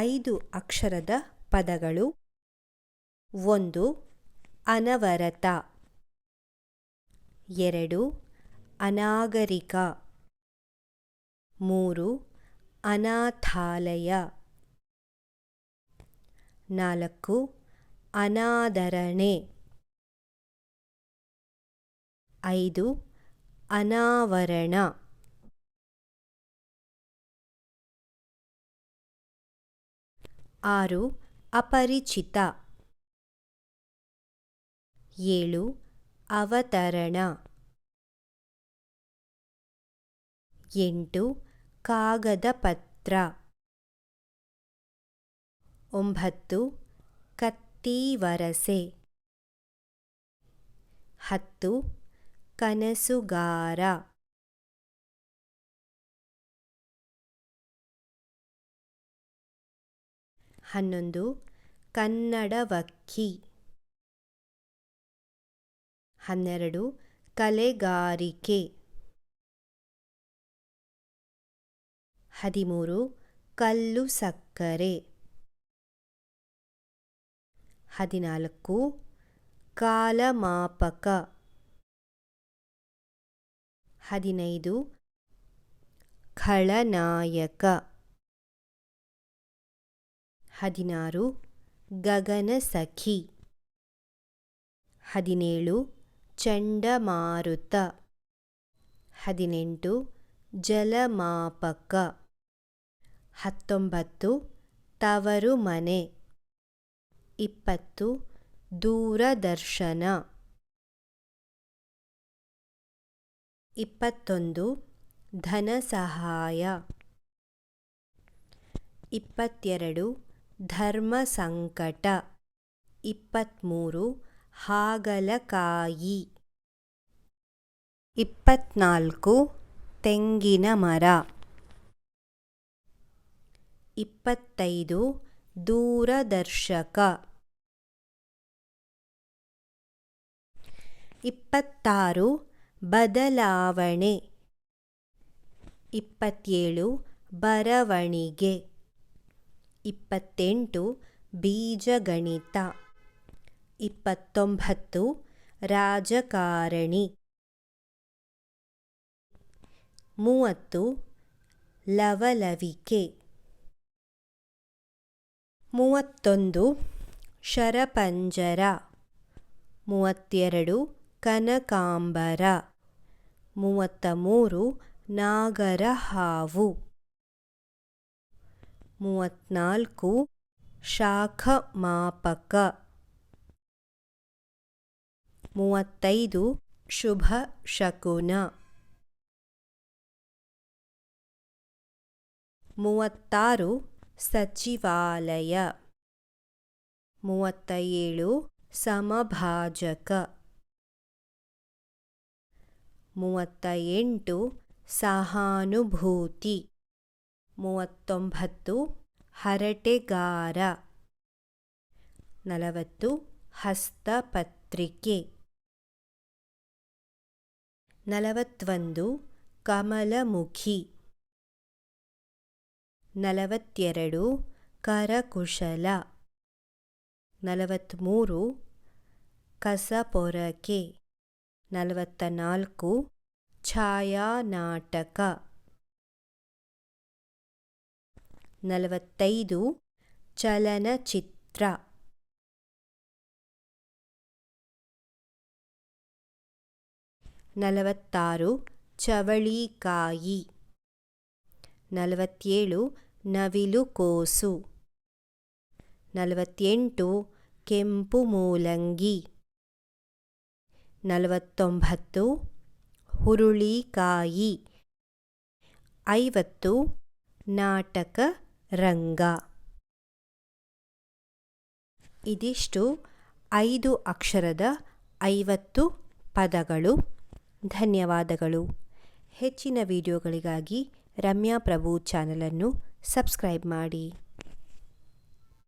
ಐದು ಅಕ್ಷರದ ಪದಗಳು. ಒಂದು ಅನವರತ. ಎರಡು ಅನಾಗರಿಕ. ಮೂರು ಅನಾಥಾಲಯ. ನಾಲ್ಕು ಅನಾದರಣೆ. ಐದು ಅನಾವರಣ. ಆರು ಅಪರಿಚಿತ. ಏಳು ಅವತರಣ. ಎಂಟು ಕಾಗದ ಪತ್ರ. ಒಂಬತ್ತು ಕತ್ತಿವರಸೆ ಹತ್ತು ಕನಸುಗಾರ. ಹನ್ನೊಂದು ಕನ್ನಡವಕ್ಕಿ. ಹನ್ನೆರಡು ಕಲೆಗಾರಿಕೆ. ಹದಿಮೂರು ಕಲ್ಲು ಸಕ್ಕರೆ. ಹದಿನಾಲ್ಕು ಕಾಲಮಾಪಕ. ಹದಿನೈದು ಖಳನಾಯಕ. ಹದಿನಾರು ಗಗನಸಖಿ. ಹದಿನೇಳು ಚಂಡಮಾರುತ. ಹದಿನೆಂಟು ಜಲಮಾಪಕ. ಹತ್ತೊಂಬತ್ತು ತವರು ಮನೆ ಇಪ್ಪತ್ತು ದೂರದರ್ಶನ. ಇಪ್ಪತ್ತೊಂದು ಧನಸಹಾಯ. ಇಪ್ಪತ್ತೆರಡು ಧರ್ಮಸಂಕಟ. ಇಪ್ಪತ್ತ್ಮೂರು ಹಾಗಲಕಾಯಿ. ಇಪ್ಪತ್ನಾಲ್ಕು ತೆಂಗಿನ ಮರ. ಇಪ್ಪತ್ತೈದು ದೂರದರ್ಶಕ. ಇಪ್ಪತ್ತಾರು ಬದಲಾವಣೆ. ಇಪ್ಪತ್ತೇಳು ಬರವಣಿಗೆ. ಇಪ್ಪತ್ತೆಂಟು ಬೀಜಗಣಿತ. ಇಪ್ಪತ್ತೊಂಬತ್ತು ರಾಜಕಾರಣಿ. ಮೂವತ್ತು ಲವಲವಿಕೆ. ಮೂವತ್ತೊಂದು ಶರಪಂಜರ. ಮೂವತ್ತೆರಡು ಕನಕಾಂಬರ. ಮೂವತ್ತ ಮೂರು ನಾಗರಹಾವು. ಮೂವತ್ತ್ನಾಲ್ಕು ಶಾಖಮಾಪಕ ಮೂವತ್ತೈದು ಶುಭ ಶಕುನ. ಮೂವತ್ತಾರು ಸಚಿವಾಲಯ. ಮೂವತ್ತ ಏಳು ಸಮಭಾಜಕ. ಮೂವತ್ತ ಎಂಟು ಸಹಾನುಭೂತಿ. ಮೂವತ್ತೊಂಬತ್ತು ಹರಟೆಗಾರ. ನಲವತ್ತು ಹಸ್ತಪತ್ರಿಕೆ. ನಲವತ್ತೊಂದು ಕಮಲಮುಖಿ. ನಲವತ್ತೆರಡು ಕರಕುಶಲ. ನಲವತ್ತ್ಮೂರು ಕಸಪೊರಕೆ. ನಲವತ್ತ ನಾಲ್ಕು ಛಾಯಾನಾಟಕ. ನಲವತ್ತೈದು ಚಲನಚಿತ್ರ. ನಲವತ್ತಾರು ಚವಳಿಕಾಯಿ. ನಲವತ್ತೇಳು ನವಿಲುಕೋಸು. ನಲವತ್ತೆಂಟು ಕೆಂಪು ಮೂಲಂಗಿ ನಲವತ್ತೊಂಬತ್ತು ಹುರುಳಿಕಾಯಿ. ಐವತ್ತು ನಾಟಕ ರಂಗ. ಇದಿಷ್ಟು ಐದು ಅಕ್ಷರದ ಐವತ್ತು ಪದಗಳು. ಧನ್ಯವಾದಗಳು. ಹೆಚ್ಚಿನ ವಿಡಿಯೋಗಳಿಗಾಗಿ ರಮ್ಯಾ ಪ್ರಭು ಚಾನಲನ್ನು ಸಬ್ಸ್ಕ್ರೈಬ್ ಮಾಡಿ.